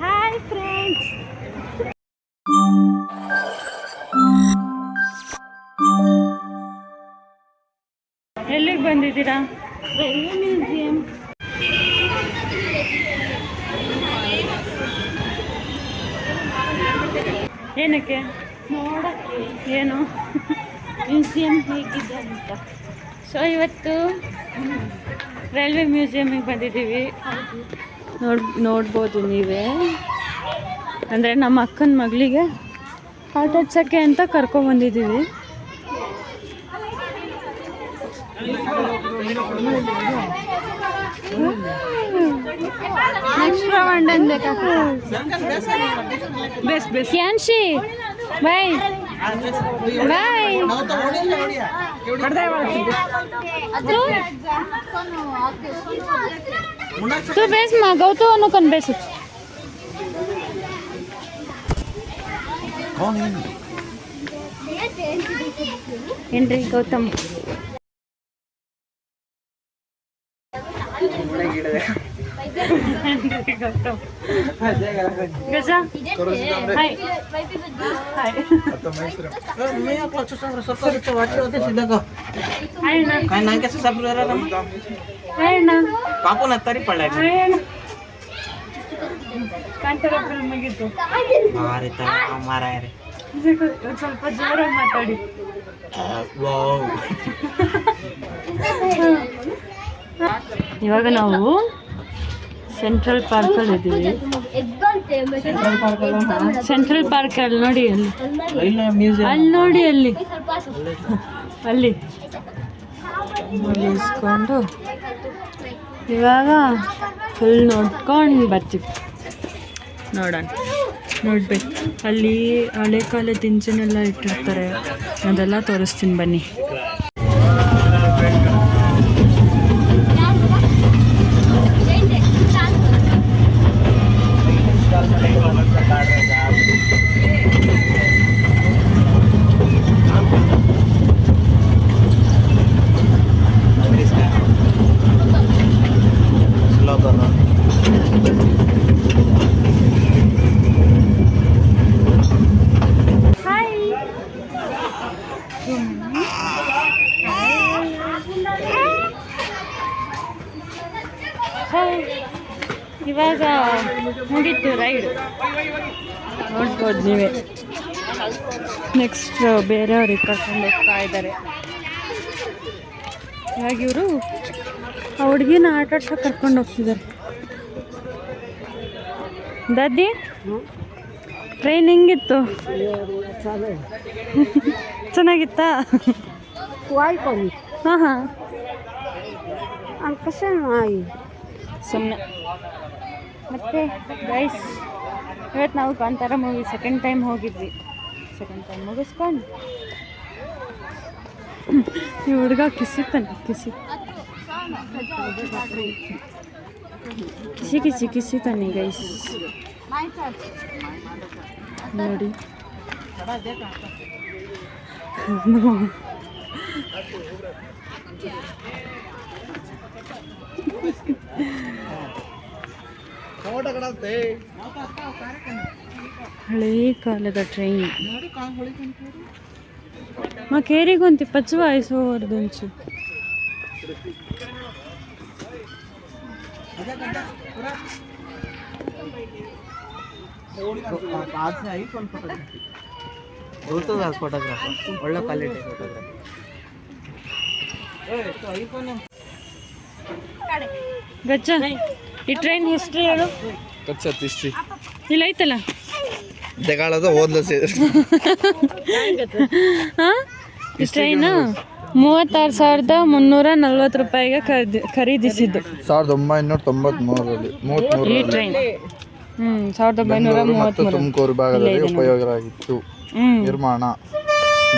Hi friends ಎಲ್ಲಿಗೆ ಬಂದಿದ್ದೀರಾ? Railway museum ಏನಕ್ಕೆ? ನೋಡಕ್ಕೆ. ಏನು? ಮ್ಯೂಸಿಯಂ ಹೇಗಿದೆ ಅಂತ. ಸೊ ಇವತ್ತು ರೈಲ್ವೆ ಮ್ಯೂಸಿಯಮಿಗೆ ಬಂದಿದ್ದೀವಿ. ನೋಡ್ ನೋಡ್ಬೋದು ನೀವೇ. ಅಂದರೆ ನಮ್ಮ ಅಕ್ಕನ ಮಗಳಿಗೆ ಆಟ ಹಚ್ಚಕ್ಕೆ ಅಂತ ಕರ್ಕೊಂಬಂದಿದ್ದೀವಿ ಬೆಸ್ಟ್ ಕ್ಯಾನ್ಶಿ ಬಾಯ್ ಬಾಯ್ તું બેસ મગાવતો કન બેસ કોણ હેનરી ગૌતમ చూస్తాను ಪಾಪು ನತ್ತರಿ ಪಳ್ಳ ಕಾಂತಾರ ಫಿಲ್ಮ್ ಆಗಿತ್ತು ಸ್ವಲ್ಪ ಜೋರಾಗಿ ಮಾತಾಡಿ. ಇವಾಗ ನಾವು ಸೆಂಟ್ರಲ್ ಪಾರ್ಕಲ್ಲಿ ಇದ್ದೀವಿ ಸೆಂಟ್ರಲ್ ಪಾರ್ಕ್ ಅಲ್ಲಿ ನೋಡಿ ಅಲ್ಲಿ. ಅಲ್ಲಿ ನೋಡಿ ಅಲ್ಲಿ. ಅಲ್ಲಿ ಅಲ್ಲಿ. ಇಸ್ಕೊಂಡು ಇವಾಗ ಫುಲ್ ನೋಡ್ಕೊಂಡು ಬರ್ತೀವಿ. ನೋಡೋಣ. ನೋಡ್ಬೇಕು. ಅಲ್ಲಿ ಹಳೆ ಕಾಲದ ಇಂಜಿನೆಲ್ಲ ಇಟ್ಟಿರ್ತಾರೆ. ಅದೆಲ್ಲ ತೋರಿಸ್ತೀನಿ ಬನ್ನಿ ಸ್ಲೋಗನ್ ಹಾಯ್ ಇವಾಗ ಮುಗೀತು ರೈಡ್ ನೋಡ್ಬೋದು ನೀವೇ. ನೆಕ್ಸ್ಟ್ ಬೇರೆಯವ್ರಿಗೆ ಕರ್ಕೊಂಡು ಹೋಗ್ತಾ ಇದ್ದಾರೆ. ಇವಾಗ ಇವರು ಆ ಹುಡುಗಿನ ಆಟ ಕರ್ಕೊಂಡು ಹೋಗ್ತಿದ್ದಾರೆ. ದದ್ದಿ ಟ್ರೈನ್ ಹೆಂಗಿತ್ತು? ಚೆನ್ನಾಗಿತ್ತಾ? ಹಾಂ ಹಾಂ. ಸುಮ್ಮನೆ ಮತ್ತು ಗೈಸ್ ಇವತ್ತು ನಾವು ಕಾಂತಾರ ಮೂವಿ ಸೆಕೆಂಡ್ ಟೈಮ್ ಹೋಗಿದ್ವಿ. ಸೆಕೆಂಡ್ ಟೈಮ್ ಮುಗಿಸ್ಕೊಂಡು. ಈ ಹುಡುಗ ಕಿಸಿತಾನೆ, ಕಿಸಿ. ಕಿಸಿ ಕಿಸಿ, ಕಿಸಿತಾನೆ ಗೈಸ್ ನೋಡಿ. ಹಳೇ ಕಾಲದ ಟ್ರೈನ್ ಮಾ ಕೇರಿಗೊಂದು ಪಚ್ಚು ವಾಯಿಸುವವರ್ದೊಂಚು ಗುರ್ತದ ಫೋಟೋಗ್ರಾಫರ್ ಒಳ್ಳೆ ಕ್ವಾಲಿಟಿ ಫೋಟೋಗ್ರಾಫರ್ ಐಫೋನ್ ಗಚ್ಚ ಈ ಟ್ರೈನ್ ಹಿಸ್ಟ್ರಿ ಹೇಳು. ಹಿಸ್ಟ್ರಿ ಇಲ್ಲ ಐತಲ್ಲ ತೆಗಾಳದ ಓದ್ಲ ಹಾಂ? ಈ ಟ್ರೈನ್ ಮೂವತ್ತಾರು ಸಾವಿರದ ಮುನ್ನೂರ ನಲ್ವತ್ತು ರೂಪಾಯಿಗೆ ಖರೀದಿ ಖರೀದಿಸಿದ್ದು. ಸಾವಿರದ ಒಂಬೈನೂರ ತೊಂಬತ್ಮೂರರಲ್ಲಿ ಮೂವತ್ತ್ಮೂರು ಈ ಟ್ರೈನ್ ಹ್ಞೂ ಸಾವಿರದ ಒಂಬೈನೂರ ಬೆಂಗಳೂರು ಮತ್ತು ಮೂವತ್ತ್ಮೂರು ತುಮಕೂರು ಭಾಗದಲ್ಲಿ ಉಪಯೋಗವಾಗಿತ್ತು. ನಿರ್ಮಾಣ.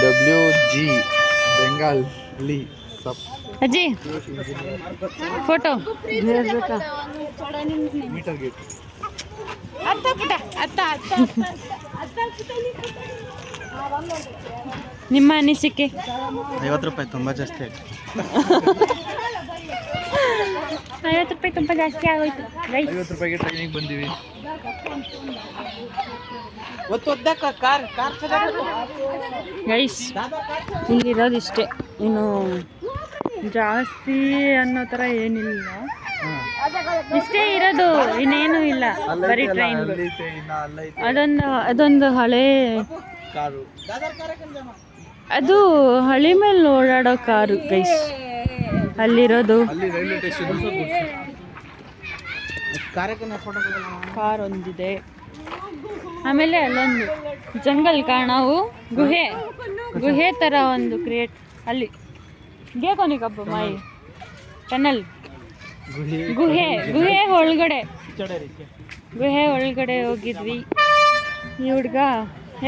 ಡಬ್ಲ್ಯೂ ಜಿ ಬೆಂಗಾಲ್ ಲಿ ಸಪ್ ಅಜ್ಜಿ ಫೋಟೋ ನಿಮ್ಮ ಅನಿಸಿಕೆ? ಐವತ್ತು ರೂಪಾಯಿ ತುಂಬ ಜಾಸ್ತಿ ಆಯ್ತು. ಐವತ್ತು ರೂಪಾಯಿ ತುಂಬ ಜಾಸ್ತಿ ಆಗೋಯ್ತು. ಐವತ್ತು ರೂಪಾಯಿಗೆ ಟ್ರೈನಿಗೆ ಬಂದೀವಿ. ಒತ್ತು ಒದ್ದಕ್ಕ ಕಾರ್ ಕಾರ್ ರೈಸ್. ಇಲ್ಲಿರೋದು ಇಷ್ಟೇ. ಇನ್ನು ಜಾಸ್ತಿ ಅನ್ನೋ ಥರ ಏನಿಲ್ಲ. ಇಷ್ಟೇ ಇರೋದು ಇನ್ನೇನು ಇಲ್ಲ. ಬರೀ ಟ್ರೈನ್ ಅದೊಂದು ಅದೊಂದು ಹಳೆ ಕಾರು. ಅದು ಹಳಿ ಮೇಲೆ ಓಡಾಡೋ ಕಾರು ಗೈಸ್ ಅಲ್ಲಿರೋದು. ಅಲ್ಲಿ ರೈಲ್ವೆ ಸ್ಟೇಷನ್ ಕಾರ್ಯಕ್ರಮ ಫೋಟೋ ಕಾರ್ ಒಂದಿದೆ. ಆಮೇಲೆ ಅಲ್ಲೊಂದು ಜಂಗಲ್ ಕಾಣವು ಗುಹೆ. ಗುಹೆ ಥರ ಒಂದು ಕ್ರಿಯೇಟ್ ಅಲ್ಲಿ. ಗೇಕೊನಿಗಬ್ಬ ಮಾಯಿ ಟನಲ್. ಗುಹಿ. ಗುಹೆ ಗುಹೆ ಒಳಗಡೆ. ಗುಹೆ ಒಳಗಡೆ ಹೋಗಿದ್ವಿ. ಈ ಹುಡ್ಗ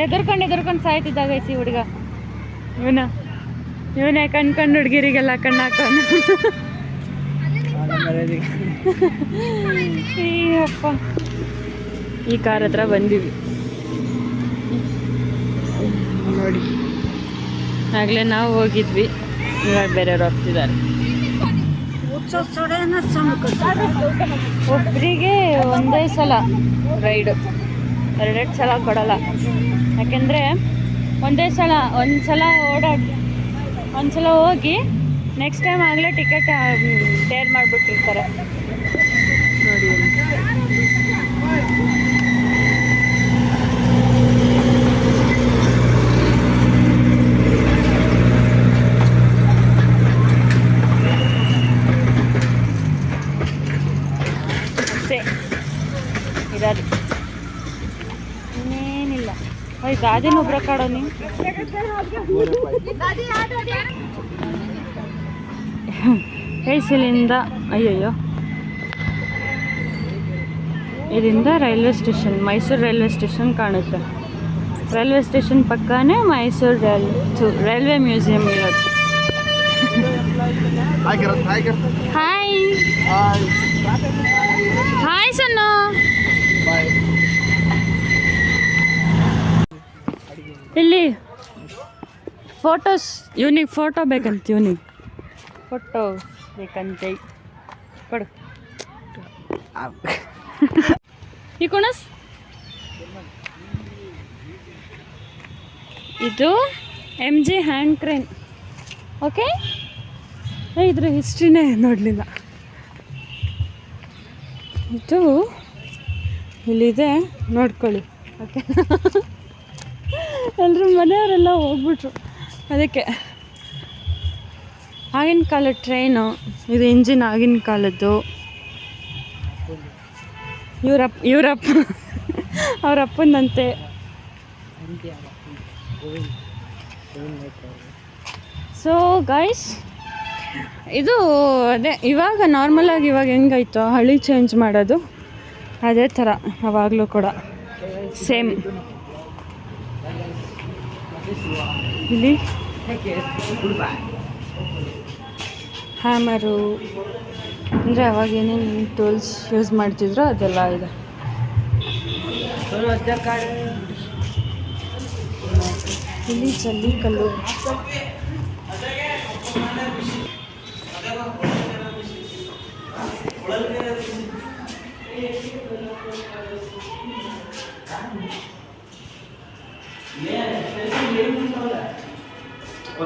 ಎದುರ್ಕೊಂಡು ಎದುರ್ಕೊಂಡು ಸಾಯ್ತಿದ್ದಾಗ ಐತಿ ಹುಡ್ಗ. ಇವನ ಇವನೇ ಕಣ್ ಕಂಡು ಹುಡುಗಿರಿಗೆಲ್ಲ ಕಣ್ಣು ಹಾಕೊಂಡು ಅಪ್ಪ ಈ ಕಾರ್ ಹತ್ರ ಬಂದಿವಿ. ನೋಡಿ. ಆಗಲೇ ನಾವು ಹೋಗಿದ್ವಿ. ಇವಾಗ ಬೇರೆಯವ್ರು ಹೋಗ್ತಿದ್ದಾರೆ. ಒಬ್ಬರಿಗೆ ಒಂದೇ ಸಲ ರೈಡು ಎರಡೆರಡು ಸಲ ಕೊಡಲ್ಲ. ಯಾಕೆಂದರೆ ಒಂದೇ ಸಲ ಒಂದು ಸಲ ಓಡಾಡಿ ಒಂದು ಸಲ ಹೋಗಿ ನೆಕ್ಸ್ಟ್ ಟೈಮ್ ಆಗಲೇ ಟಿಕೆಟ್ ಟೇರ್ ಮಾಡಿಬಿಟ್ಟಿರ್ತಾರೆ. ನೋಡಿ ಇಲ್ಲಿ. ಅಷ್ಟೇ ಇರೋದು ಇನ್ನೇನಿಲ್ಲ ಓಯ್ ಗಾದಿನ ಒಬ್ರ ಕಾಡೋ ನೀ ಇಲ್ಲಿಂದ ಅಯ್ಯಯ್ಯೋ. ಇದರಿಂದ railway station Mysuru railway station ಕಾಣುತ್ತೆ. ರೈಲ್ವೆ ಸ್ಟೇಷನ್ ಪಕ್ಕನೇ ಮೈಸೂರು ರೈಲ್ ರೈಲ್ವೆ ಮ್ಯೂಸಿಯಂ ಇರೋದು. ಹಾಯ್ ಹಾಯ್ ಹಾಯ್ ಸಣ್ಣ ಬಾಯ್ ಇಲ್ಲಿ ಫೋಟೋಸ್. ಇವನಿಗೆ ಫೋಟೋ ಬೇಕಂತ ಇವನಿಗೆ ಫೋಟೋ ಬೇಕಂತೆ. ಕೊಡು. ಈ ಕುಣಸ್. ಇದು M G hand crane okay? ಇದ್ರ ಹಿಸ್ಟ್ರಿನೇ ನೋಡಲಿಲ್ಲ. ಇದು ಇಲ್ಲಿದೆ ನೋಡ್ಕೊಳ್ಳಿ. ಓಕೆ? ಎಲ್ಲರೂ ಮನೆಯವರೆಲ್ಲ ಹೋಗ್ಬಿಟ್ರು. ಅದಕ್ಕೆ ಆಗಿನ ಕಾಲದ ಟ್ರೈನು, ಇದು ಇಂಜಿನ್ ಆಗಿನ ಕಾಲದ್ದು. ಇವರಪ್ಪ ಇವರಪ್ಪ, ಅವರಪ್ಪನಂತೆ. ಸೊ ಗೈಸ್ ಇದು ಅದೇ, ಇವಾಗ ನಾರ್ಮಲಾಗಿ ಇವಾಗ ಹೆಂಗಾಯ್ತು? ಹಳಿ ಚೇಂಜ್ ಮಾಡೋದು? ಅದೇ ಥರ, ಅವಾಗಲೂ ಕೂಡ. ಸೇಮ್ ಇಲ್ಲಿ ಹ್ಯಾಮರು ಅಂದರೆ ಅವಾಗ ಏನೇನು ಟೂಲ್ಸ್ ಯೂಸ್ ಮಾಡ್ತಿದ್ರೋ ಅದೆಲ್ಲ ಇದೆ. ಇಲ್ಲಿ ಜಲ್ಲಿಕಲ್ಲು.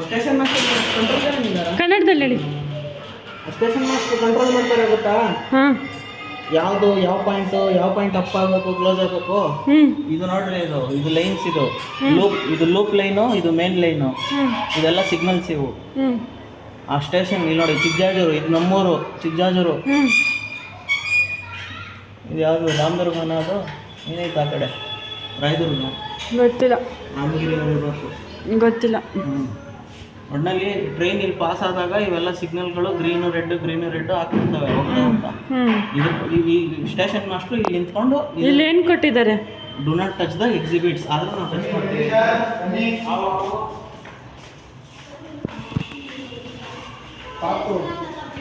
ಸ್ಟೇಷನ್ ಮಾಸ್ಟರ್ ಕಂಟ್ರೋಲ್ ಕನ್ನಡದಲ್ಲಿ ಹೇಳಿ. ಸ್ಟೇಷನ್ ಮಾಸ್ಟರ್ ಕಂಟ್ರೋಲ್ ಮಾಡ್ತಾರೆ ಗೊತ್ತಾ? ಹಾಂ. ಯಾವುದು ಯಾವ ಪಾಯಿಂಟ್ ಯಾವ ಪಾಯಿಂಟ್ ಅಪ್ ಆಗಬೇಕು ಕ್ಲೋಸ್ ಆಗಬೇಕು? ಹ್ಞೂ ಇದು ನೋಡ್ರಿ ಇದು ಇದು ಲೈನ್ಸ್ ಇದು. ಲೂಪ್ ಇದು ಲೂಪ್ ಲೈನು ಇದು ಮೇನ್ ಲೈನು ಇದೆಲ್ಲ ಸಿಗ್ನಲ್ಸ್ ಇವು. ಹ್ಞೂ ಆ ಸ್ಟೇಷನ್ ಇಲ್ಲಿ ನೋಡಿ ಚಿಕ್ಕಜಾಜೂರು ಇದು ನಮ್ಮೂರು ಚಿಕ್ಕಜಾಜೂರು ಇದು ಯಾವುದು ರಾಮದುರ್ಗನ ಅದು? ಏನೈತೆ ಆ ಕಡೆ. ರಾಯದುರ್ಗ. ಗೊತ್ತಿಲ್ಲ. ರಾಮಗಿರಿ ಗೊತ್ತಿಲ್ಲ. ಗೊತ್ತಿಲ್ಲ ಒಟ್ಟಿನಲ್ಲಿ ಟ್ರೈನ್ ಇಲ್ಲಿ ಪಾಸ್ ಆದಾಗ ಇವೆಲ್ಲ ಸಿಗ್ನಲ್ಗಳು ಗ್ರೀನು ರೆಡ್ ಗ್ರೀನು ರೆಡ್ ಹಾಕಿರ್ತವೆ ಇದು ಸ್ಟೇಷನ್ ಮಾಸ್ಟರ್ ಇಲ್ಲಿ ನಿಂತ್ಕೊಂಡು ಇಲ್ಲಿ ಏನು ಕೊಟ್ಟಿದ್ದಾರೆ? Do not touch the exhibits ಆದ್ರೆ ನಾವು ಟಚ್ ಮಾಡ್ತೀವಿ.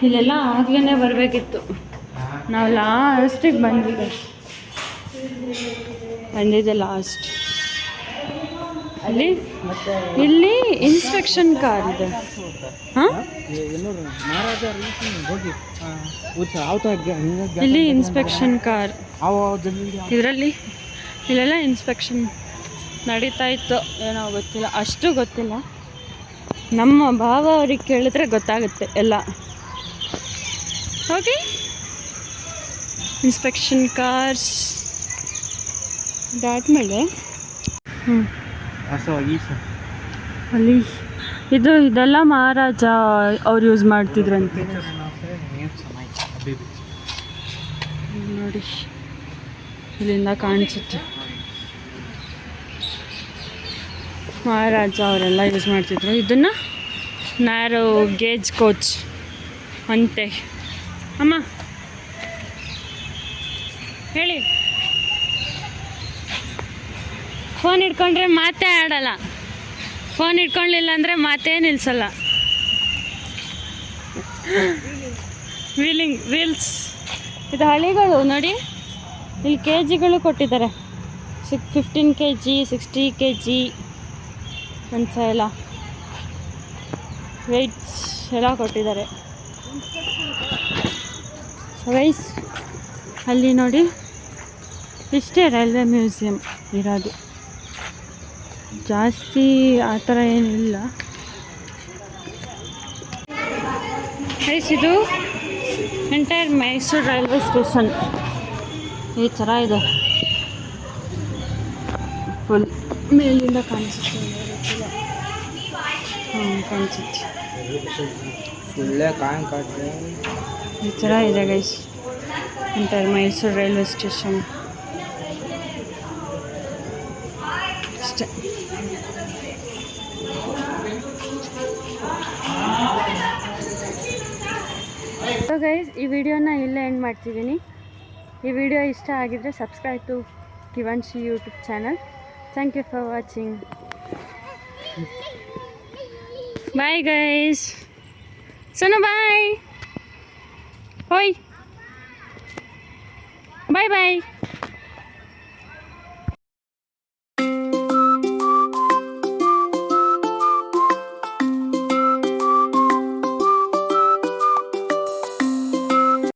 ಇಲ್ಲೆಲ್ಲ ಆಗ್ಲೇ ಬರಬೇಕಿತ್ತು. ನಾವು ಲಾಸ್ಟಿಗೆ ಬಂದಿದ್ದೆ ಬಂದಿದ್ದೆ ಲಾಸ್ಟ್ ಇಲ್ಲಿ? ಇಲ್ಲಿ ಇನ್ಸ್ಪೆಕ್ಷನ್ ಕಾರ್ ಇದೆ. ಇಲ್ಲಿ ಇನ್ಸ್ಪೆಕ್ಷನ್ ಕಾರ್ ಇದರಲ್ಲಿ? ಇಲ್ಲೆಲ್ಲ ಇನ್ಸ್ಪೆಕ್ಷನ್ ನಡೀತಾ ಇತ್ತು. ಏನೋ ಗೊತ್ತಿಲ್ಲ. ಅಷ್ಟು ಗೊತ್ತಿಲ್ಲ. ನಮ್ಮ ಭಾವ ಅವ್ರಿಗೆ ಕೇಳಿದ್ರೆ ಗೊತ್ತಾಗುತ್ತೆ ಎಲ್ಲ. ಓಕೆ ಇನ್ಸ್ಪೆಕ್ಷನ್ ಕಾರ್ಸ್ ಇದಾದ್ಮೇಲೆ ಹ್ಞೂ ಅಲ್ಲಿ ಇದು ಇದೆಲ್ಲ ಮಹಾರಾಜ ಅವ್ರು ಯೂಸ್ ಮಾಡ್ತಿದ್ರಂತೆ. ನೋಡಿ, ಇಲ್ಲಿಂದ ಕಾಣಿಸುತ್ತೆ. ಮಹಾರಾಜ ಅವರೆಲ್ಲ ಯೂಸ್ ಮಾಡ್ತಿದ್ರು. ಇದನ್ನು ನ್ಯಾರೋ ಗೇಜ್ ಕೋಚ್ ಅಂತೆ. ಅಮ್ಮ, ಹೇಳಿ. ಫೋನ್ ಇಟ್ಕೊಂಡ್ರೆ ಮಾತೇ ಆಡಲ್ಲ. ಫೋನ್ ಇಟ್ಕೊಳ್ಳಿಲ್ಲ ಅಂದರೆ ಮಾತೇ ನಿಲ್ಸಲ್ಲ. ವೀಲಿಂಗ್ ವೀಲ್ಸ್ ಇದು ಹಳಿಗಳು ನೋಡಿ. ಇಲ್ಲಿ ಕೆ ಜಿಗಳು ಕೊಟ್ಟಿದ್ದಾರೆ. ಸಿಕ್ fifteen K G sixty K G ಅಂತ ಎಲ್ಲ. ವೆಯ್ಟ್ಸ್ ಎಲ್ಲ ಕೊಟ್ಟಿದ್ದಾರೆ. ವೈಸ್ ಅಲ್ಲಿ ನೋಡಿ. ಇಷ್ಟೇ ರೈಲ್ವೆ ಮ್ಯೂಸಿಯಂ ಇರೋದು. ಜಾಸ್ತಿ ಆ ಥರ ಏನಿಲ್ಲ. ಗೈಸ್ ಇದು ಎಂಟೈರ್ ಮೈಸೂರು ರೈಲ್ವೆ ಸ್ಟೇಷನ್ ಈ ಥರ ಇದೆ. ಫುಲ್ ಮೇಲಿಂದ ಕಾಣಿಸುತ್ತೆ. ಹ್ಞೂ ಕಾಣಿಸುತ್ತೆ. ಈ ಥರ ಇದೆ guys entire Mysuru railway station guys ಈ ವಿಡಿಯೋನ ಇಲ್ಲೇ ಎಂಡ್ ಮಾಡ್ತಿದ್ದೀನಿ. ಈ ವಿಡಿಯೋ ಇಷ್ಟ ಆಗಿದ್ರೆ subscribe to Kivanshi YouTube channel thank you for watching bye guys Sonu bye ಹೋಯ್ ಬಾಯ್ ಬಾಯ್